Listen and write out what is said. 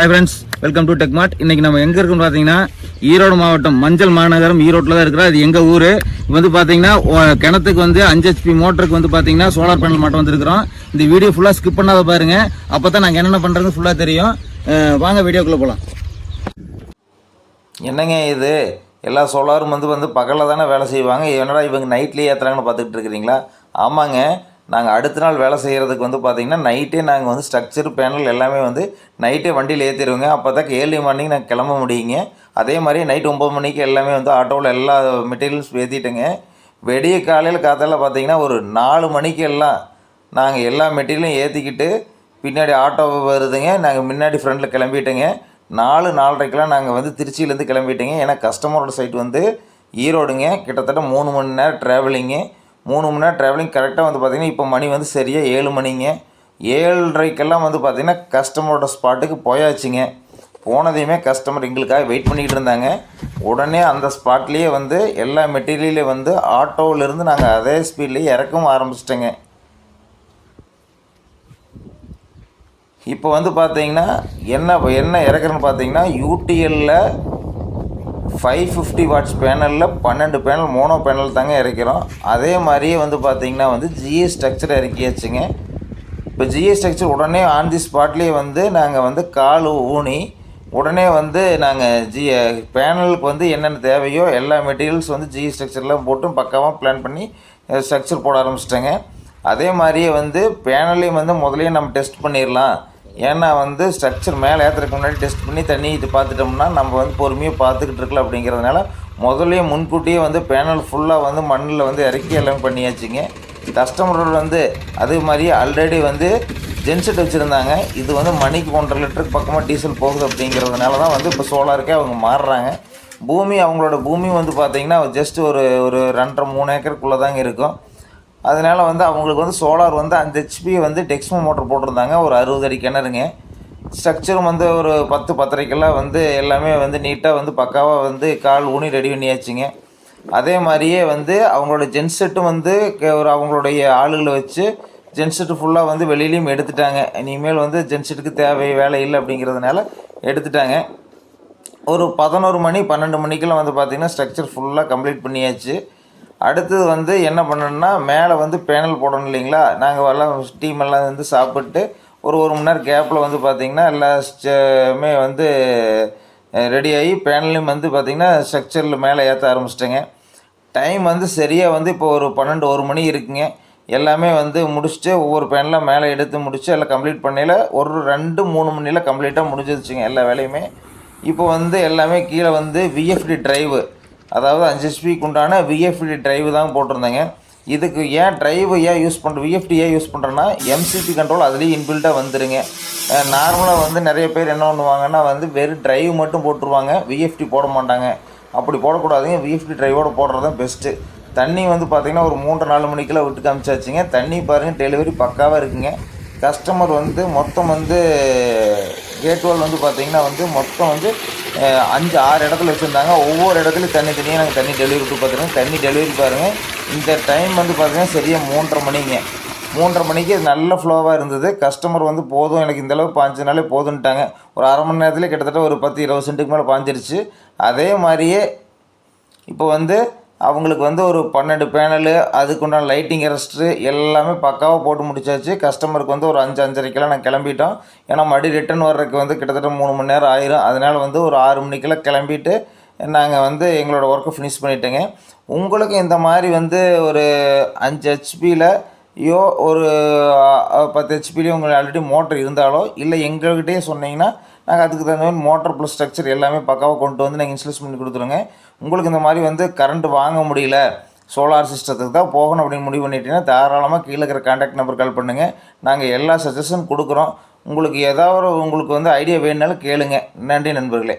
Hi friends welcome to Techmart இன்னைக்கு நம்ம எங்கே இருக்குன்னு பார்த்தீங்கன்னா ஈரோடு மாவட்டம் மஞ்சள் மாநகரம் ஈரோட்டில் தான் இருக்கிறோம். அது எங்கள் ஊர்? இப்போ வந்து பார்த்தீங்கன்னா கிணத்துக்கு வந்து அஞ்சு ஹெச்பி மோட்டருக்கு வந்து பார்த்தீங்கன்னா சோலார் பேனல் மட்டும் வந்திருக்கிறோம். இந்த வீடியோ ஃபுல்லாக ஸ்கிப் பண்ணாத பாருங்கள் அப்போ தான் நாங்கள் என்னென்ன பண்ணுறது ஃபுல்லாக தெரியும். வாங்க வீடியோக்குள்ளே போகலாம் என்னங்க இது? எல்லா சோலாரும் வந்து வந்து பகலில் தானே வேலை செய்வாங்க. என்னடா இவங்க நைட்லேயே ஏற்றுறாங்கன்னு பார்த்துக்கிட்டு இருக்கிறீங்களா? ஆமாங்க. நாங்கள் அடுத்த நாள் வேலை செய்கிறதுக்கு வந்து பார்த்திங்கன்னா நைட்டே நாங்கள் வந்து ஸ்ட்ரக்சர் பேனல் எல்லாமே வந்து நைட்டே வண்டியில் ஏற்றிடுவோங்க அப்போ தான் ஏர்லி மார்னிங் நாங்கள் கிளம்ப முடியுங்க. அதே மாதிரி நைட் ஒம்பது மணிக்கு எல்லாமே வந்து ஆட்டோவில் எல்லா மெட்டீரியல்ஸ் ஏற்றிட்டுங்க வெடிய காலையில் காத்தால பார்த்தீங்கன்னா ஒரு நாலு மணிக்கு எல்லாம் நாங்கள் எல்லா மெட்டீரியலும் ஏற்றிக்கிட்டு பின்னாடி ஆட்டோ வருதுங்க. நாங்கள் முன்னாடி ஃப்ரண்டில் கிளம்பிட்டேங்க. நாலு நாலரைக்கெலாம் நாங்கள் வந்து திருச்சியிலேருந்து கிளம்பிட்டேங்க. ஏன்னா கஸ்டமரோட சைட் வந்து ஈரோடுங்க. கிட்டத்தட்ட மூணு மணி நேரம் ட்ராவலிங்கு மூணு மணி நேரம் ட்ராவலிங் கரெக்டாக வந்து பார்த்திங்கன்னா இப்போ மணி வந்து சரியாக ஏழு மணிங்க. ஏழரைக்கெல்லாம் வந்து பார்த்திங்கன்னா கஸ்டமரோட ஸ்பாட்டுக்கு போயாச்சுங்க. போனதையுமே கஸ்டமர் எங்களுக்காக வெயிட் பண்ணிக்கிட்டு இருந்தாங்க. உடனே அந்த ஸ்பாட்லேயே வந்து எல்லா மெட்டீரியலையும் வந்து ஆட்டோவிலேருந்து நாங்கள் அதே ஸ்பீட்லேயே இறக்கவும் ஆரம்பிச்சிட்டேங்க. இப்போ வந்து பார்த்தீங்கன்னா என்ன என்ன இறக்குறேன்னு பார்த்தீங்கன்னா யூடிஎல்லில் ஃபைவ் ஃபிஃப்டி வாட்ஸ் பேனலில் பன்னெண்டு பேனல் மோனோ பேனல் தாங்க இறக்கிறோம் அதே மாதிரியே வந்து பார்த்திங்கன்னா வந்து ஜிஏ ஸ்ட்ரக்சர் இறக்கியாச்சுங்க. இப்போ ஜிஏ ஸ்ட்ரக்சர் உடனே ஆன் தி ஸ்பாட்லேயே வந்து நாங்கள் வந்து கால் ஊனி உடனே வந்து நாங்கள் ஜி பேனலுக்கு வந்து என்னென்ன தேவையோ எல்லா மெட்டீரியல்ஸ் வந்து ஜிஏ ஸ்ட்ரக்சர்லாம் போட்டு பக்காவாக பிளான் பண்ணி ஸ்ட்ரக்சர் போட ஆரம்பிச்சிட்டேங்க. அதே மாதிரியே வந்து பேனலையும் வந்து முதலே நம்ம டெஸ்ட் பண்ணிடலாம் ஏன்னா வந்து ஸ்ட்ரக்சர் மேலே ஏற்றுறதுக்கு முன்னாடி டெஸ்ட் பண்ணி தண்ணி இது பார்த்துட்டோம்னா நம்ம வந்து பொறுமையாக பார்த்துக்கிட்டு இருக்கலாம் அப்படிங்கிறதுனால முதல்லயே முன்கூட்டியே வந்து பேனல் ஃபுல்லாக வந்து மண்ணில் வந்து இறக்கி எல்லாம் பண்ணியாச்சுங்க. கஸ்டமரோட வந்து அதே மாதிரி ஆல்ரெடி வந்து ஜென்செட் வச்சுருந்தாங்க. இது வந்து மணிக்கு ஒன்றரை லிட்டருக்கு பக்கமாக டீசல் போகுது அப்படிங்கிறதுனால தான் வந்து இப்போ சோலாருக்கே அவங்க மாறுறாங்க. பூமி அவங்களோட பூமி வந்து பார்த்திங்கன்னா ஜஸ்ட் ஒரு ஒரு ரெண்டரை மூணு ஏக்கருக்குள்ளே தாங்க இருக்கும். அதனால் வந்து அவங்களுக்கு வந்து சோலார் வந்து அந்த ஹெச்பி வந்து டெக்ஸ்மோ மோட்டர் போட்டிருந்தாங்க. ஒரு அறுபது அடி கிணறுங்க. ஸ்ட்ரக்சரும் வந்து ஒரு பத்து பத்தரைக்கெல்லாம் வந்து எல்லாமே வந்து நீட்டாக வந்து பக்காவாக வந்து கால் ஊனி ரெடி பண்ணியாச்சுங்க. அதே மாதிரியே வந்து அவங்களோட ஜென்செட்டும் வந்து ஒரு அவங்களுடைய ஆளுகளை வச்சு ஜென்செட்டு ஃபுல்லாக வந்து வெளியிலையும் எடுத்துட்டாங்க. இனிமேல் வந்து ஜென்செட்டுக்கு தேவை வேலை இல்லை அப்படிங்கிறதுனால எடுத்துட்டாங்க. ஒரு பதினோரு மணி பன்னெண்டு மணிக்கெல்லாம் வந்து பார்த்திங்கன்னா ஸ்ட்ரக்சர் ஃபுல்லாக கம்ப்ளீட் பண்ணியாச்சு. அடுத்தது வந்து என்ன பண்ணணும்னா மேலே வந்து பேனல் போடணும் இல்லைங்களா? நாங்கள் எல்லாம் டீம் எல்லாம் வந்து சாப்பிட்டு ஒரு ஒரு மணி நேரம் கேப்பில் வந்து பார்த்திங்கன்னா எல்லா வந்து ரெடியாகி பேனலையும் வந்து பார்த்திங்கன்னா ஸ்ட்ரக்சரில் மேலே ஏற்ற ஆரம்பிச்சிட்டேங்க. டைம் வந்து சரியாக வந்து இப்போ ஒரு பன்னெண்டு ஒரு மணி இருக்குங்க. எல்லாமே வந்து முடிச்சுட்டு ஒவ்வொரு பேனலாக மேலே எடுத்து முடிச்சு எல்லாம் கம்ப்ளீட் பண்ணையில் ஒரு ரெண்டு மூணு மணியில் கம்ப்ளீட்டாக முடிஞ்சிருச்சுங்க எல்லா வேலையுமே. இப்போ வந்து எல்லாமே கீழே வந்து விஎஃப்டி ட்ரைவு அதாவது அஞ்சு ஹெச்பிக்கு உண்டான விஎஃப்டி ட்ரைவ் தான் போட்டிருந்தேங்க. இதுக்கு ஏன் ட்ரைவ் ஏன் யூஸ் பண்ணுற விஎஃப்டி ஏன் யூஸ் பண்ணுறேன்னா எம்சிபி கண்ட்ரோல் அதுலேயும் இன்பில்ட்டாக வந்துருங்க. நார்மலாக வந்து நிறைய பேர் என்ன பண்ணுவாங்கன்னா வந்து வெறும் டிரைவ் மட்டும் போட்டுருவாங்க. விஎஃப்டி போட மாட்டாங்க. அப்படி போடக்கூடாதுங்க. விஎஃப்டி டிரைவோட போடுறது தான் பெஸ்ட்டு தண்ணி வந்து பார்த்திங்கன்னா ஒரு மூன்று நாலு மணிக்கெல்லாம் விட்டு காமிச்சாச்சுங்க. தண்ணி பாருங்கள் டெலிவரி பக்காவாக இருக்குங்க. கஸ்டமர் வந்து மொத்தம் வந்து கேட்வால் வந்து பார்த்திங்கன்னா வந்து மொத்தம் வந்து அஞ்சு ஆறு இடத்துல வச்சுருந்தாங்க. ஒவ்வொரு இடத்துலையும் தண்ணி தனியாக நாங்கள் தண்ணி டெலிவரி விட்டு பார்த்துருங்க தண்ணி டெலிவரி பாருங்கள் இந்த டைம் வந்து பார்த்திங்கன்னா சரியாக மூன்றரை மணிங்க. மூன்றரை மணிக்கு நல்ல ஃப்ளோவாக இருந்தது. கஸ்டமர் வந்து போதும். எனக்கு இந்த அளவு பாஞ்சனாலே போதுன்ட்டாங்க ஒரு அரை மணி நேரத்தில் கிட்டத்தட்ட ஒரு பத்து இருபது சென்ட்டுக்கு மேலே பாஞ்சிருச்சு. அதே மாதிரியே இப்போ வந்து அவங்களுக்கு வந்து ஒரு பன்னெண்டு பேனலு அதுக்குண்டான லைட்டிங் அரெஸ்ட்ரு எல்லாமே பக்காவாக போட்டு முடிச்சாச்சு. கஸ்டமருக்கு வந்து ஒரு அஞ்சு அஞ்சரைக்கெல்லாம் நான் கிளம்பிட்டோம். ஏன்னா மறுபடியும் ரிட்டன் வர்றதுக்கு வந்து கிட்டத்தட்ட மூணு மணி நேரம் ஆயிரும். அதனால் வந்து ஒரு ஆறு மணிக்கெல்லாம் கிளம்பிட்டு நாங்கள் வந்து எங்களோட ஒர்க்கை ஃபினிஷ் பண்ணிட்டேங்க. உங்களுக்கு இந்த மாதிரி வந்து ஒரு அஞ்சு ஹெச்பியில் யோ ஒரு பத்து ஹெச்பிலையும் உங்களுக்கு ஆல்ரெடி மோட்டர் இருந்தாலோ இல்லை எங்கள்கிட்டயே சொன்னீங்கன்னா நாங்கள் அதுக்கு தகுந்த மாதிரி மோட்டர் ப்ளஸ் ஸ்ட்ரக்சர் எல்லாமே பக்காவாக கொண்டு வந்து நாங்கள் இன்ஸ்டாலேஷன் பண்ணி கொடுத்துருங்க உங்களுக்கு இந்த மாதிரி வந்து கரண்ட் வாங்க முடியல சோலார் சிஸ்டத்துக்கு தான் போகணும் அப்படின்னு முடிவு பண்ணிட்டீங்கன்னா தாராளமாக கீழே இருக்கிற கான்டாக்ட் நம்பர் கால் பண்ணுங்கள் நாங்கள் எல்லா சஜஷன் கொடுக்குறோம். உங்களுக்கு ஏதாவது உங்களுக்கு வந்து ஐடியா வேணுனாலும் கேளுங்க. நன்றி நண்பர்களே.